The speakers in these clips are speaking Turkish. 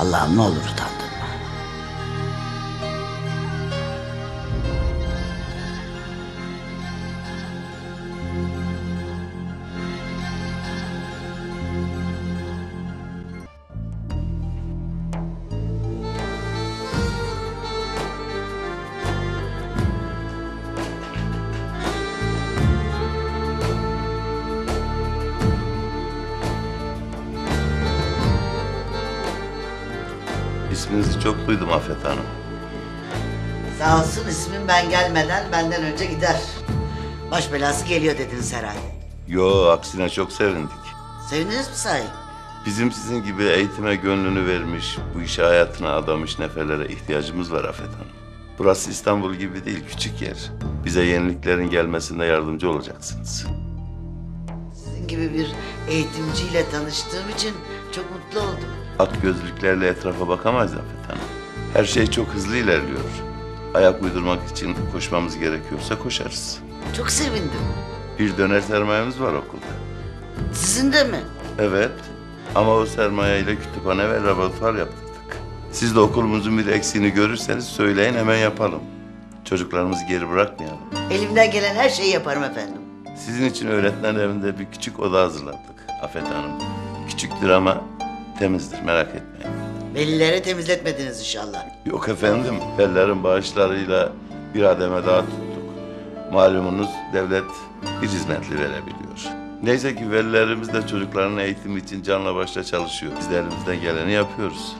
Allah'ım ne olur utandırma. İsminizi çok duydum Afet Hanım. Sağ olsun ismim ben gelmeden benden önce gider. Baş belası geliyor dediniz herhalde. Yo aksine çok sevindik. Sevindiniz mi sahi? Bizim sizin gibi eğitime gönlünü vermiş, bu işe hayatına adamış neferlere ihtiyacımız var Afet Hanım. Burası İstanbul gibi değil, küçük yer. Bize yeniliklerin gelmesinde yardımcı olacaksınız. Sizin gibi bir eğitimciyle tanıştığım için çok mutlu oldum. At gözlüklerle etrafa bakamayız Afet Hanım. Her şey çok hızlı ilerliyor. Ayak uydurmak için koşmamız gerekiyorsa koşarız. Çok sevindim. Bir döner sermayemiz var okulda. Sizin de mi? Evet ama o sermayeyle kütüphane ve laboratuvar yaptırdık. Siz de okulumuzun bir eksiğini görürseniz söyleyin hemen yapalım. Çocuklarımızı geri bırakmayalım. Elimden gelen her şeyi yaparım efendim. Sizin için öğretmen evinde bir küçük oda hazırladık Afet Hanım. Küçüktür ama temizdir merak etmeyin. Velilere temizletmediniz inşallah. Yok efendim, fellerin bağışlarıyla bir ademe daha tuttuk. Malumunuz devlet bir hizmetli verebiliyor. Neyse ki velilerimiz de çocukların eğitimi için canla başla çalışıyor. Biz de elimizden geleni yapıyoruz.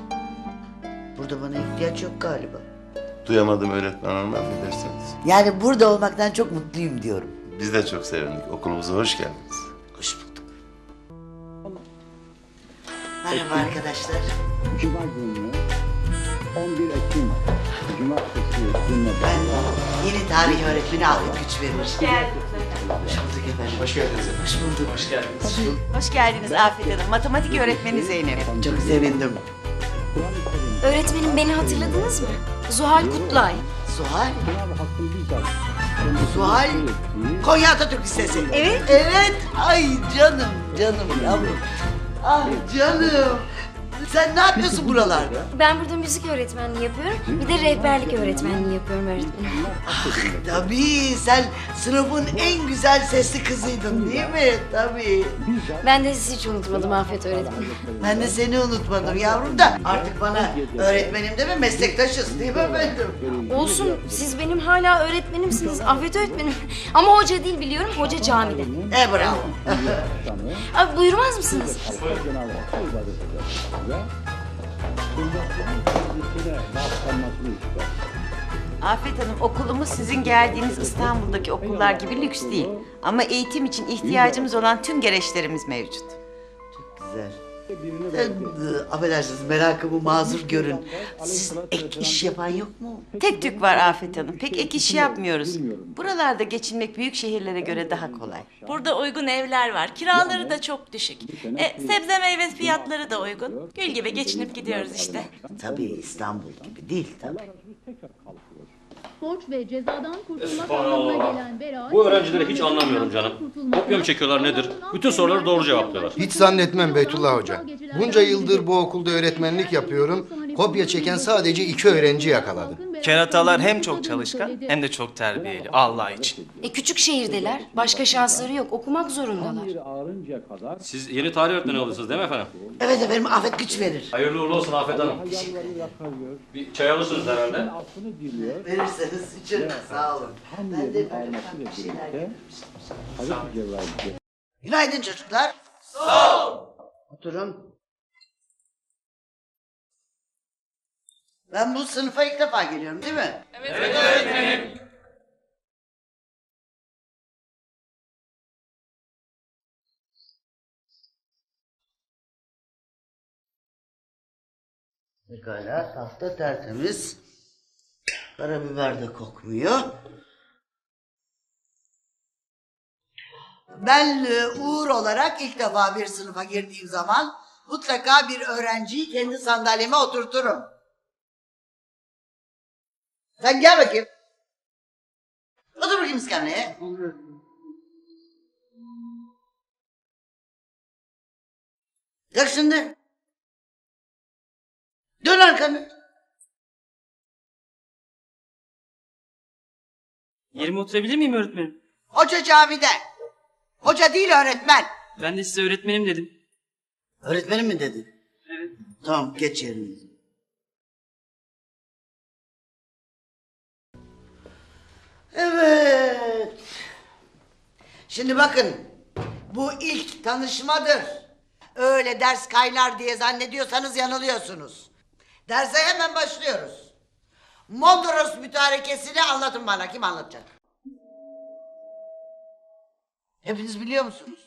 Burada bana ihtiyaç yok galiba. Duyamadım öğretmen hanım affedersiniz. Yani burada olmaktan çok mutluyum diyorum. Biz de çok sevindik. Okulumuza hoş geldiniz. Merhaba arkadaşlar. Cuma günü 11 Ekim Cumartesi gününe Ben yeni tarih öğretmeni Ahmet Güç verir. Hoş geldiniz. Hoş bulduk efendim. Hoş geldiniz. Hoş bulduk. Hoş geldiniz. Hoş geldiniz Afet Hanım. Matematik öğretmeni Zeynep. Çok sevindim. Öğretmenim beni hatırladınız mı? Zuhal Kutlay. Bizzat Suhal. Konya Atatürk Lisesi. Evet. Evet. Ay canım canım yavrum. Ah canım. Sen ne yapıyorsun buralarda? Ben burada müzik öğretmenliği yapıyorum. Bir de rehberlik öğretmenliği yapıyorum öğretmenim. Tabii sen sınıfın en güzel sesli kızıydın değil mi? Tabii. Ben de sizi hiç unutmadım Afet öğretmenim. Ben de seni unutmadım yavrum da artık bana öğretmenim deme meslektaşız değil mi efendim? Olsun siz benim hala öğretmenimsiniz Afet öğretmenim. Ama hoca değil biliyorum hoca camide. E bravo. Abi buyurmaz mısınız? Ve sünnetlerin kendisine laflanmasını ister. Afet Hanım okulumuz sizin geldiğiniz İstanbul'daki okullar gibi lüks değil. Ama eğitim için ihtiyacımız olan tüm gereçlerimiz mevcut. Güzel. Sen, e, affedersiniz merakımı mazur görün. Siz ek iş yapan yok mu? Tek tük var Afet Hanım. Pek ek iş yapmıyoruz. Buralarda geçinmek büyük şehirlere göre daha kolay. Burada uygun evler var. Kiraları da çok düşük. E, sebze meyve fiyatları da uygun. Gül gibi geçinip gidiyoruz işte. Tabii İstanbul gibi değil tabii. Borç ve cezadan kurtulmak anlamına gelen beraat... Bu öğrencileri hiç anlamıyorum canım. Kopya mı çekiyorlar nedir? Bütün soruları doğru cevaplıyorlar. Hiç zannetmem Beytullah Hoca. Bunca yıldır bu okulda öğretmenlik yapıyorum. Kopya çeken sadece iki öğrenci yakaladım. Keratalar hem çok çalışkan hem de çok terbiyeli Allah için. E küçük şehirdeler. Başka şansları yok. Okumak zorundalar. Siz yeni tarih öğretmeni oluyorsunuz değil mi efendim? Evet efendim Afet güç verir. Hayırlı uğurlu olsun Afet Hanım. Bir çay alırsınız herhalde. Verirseniz için sağ olun. Ben de böyle ufak bir şeyler getirmiştim. Günaydın çocuklar. Sağ ol. Oturun. Ben bu sınıfa ilk defa geliyorum değil mi? Evet, öğretmenim. Pekala, tahta tertemiz. Karabiber de kokmuyor. Ben e, Uğur olarak ilk defa bir sınıfa girdiğim zaman mutlaka bir öğrenciyi kendi sandalyeme oturturum. Sen gel bakayım. Otur bakayım iskamleye. Kalk şimdi. Dön arkanı. Yerime oturabilir miyim öğretmenim? Hoca camide. Hoca değil öğretmen. Ben de size öğretmenim dedim. Öğretmenim mi dedin? Evet. Tamam geç yerine. Evet. Şimdi bakın. Bu ilk tanışmadır. Öyle ders kaynar diye zannediyorsanız yanılıyorsunuz. Derse hemen başlıyoruz. Mondros mütarekesini anlatın bana. Kim anlatacak? Hepiniz biliyor musunuz?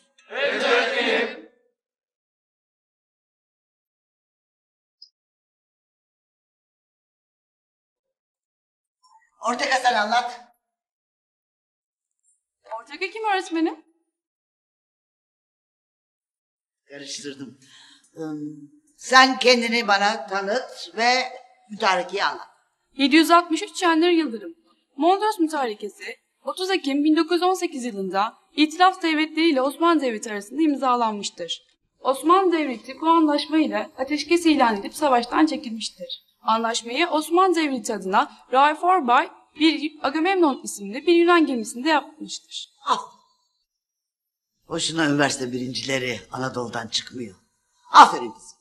Ortega sen anlat. Ortega kim öğretmenim? Karıştırdım. Sen kendini bana tanıt ve mütarekeyi anlat. 763 Çenler Yıldırım. Mondros Mütarekesi 30 Ekim 1918 yılında İtilaf Devletleri ile Osmanlı Devleti arasında imzalanmıştır. Osmanlı Devleti bu anlaşma ile ateşkes ilan edip savaştan çekilmiştir. Anlaşmayı Osmanlı Devleti adına Raif Orbay bir Agamemnon isimli bir Yunan gemisinde yapmıştır. Al. Boşuna üniversite birincileri Anadolu'dan çıkmıyor. Aferin kızım.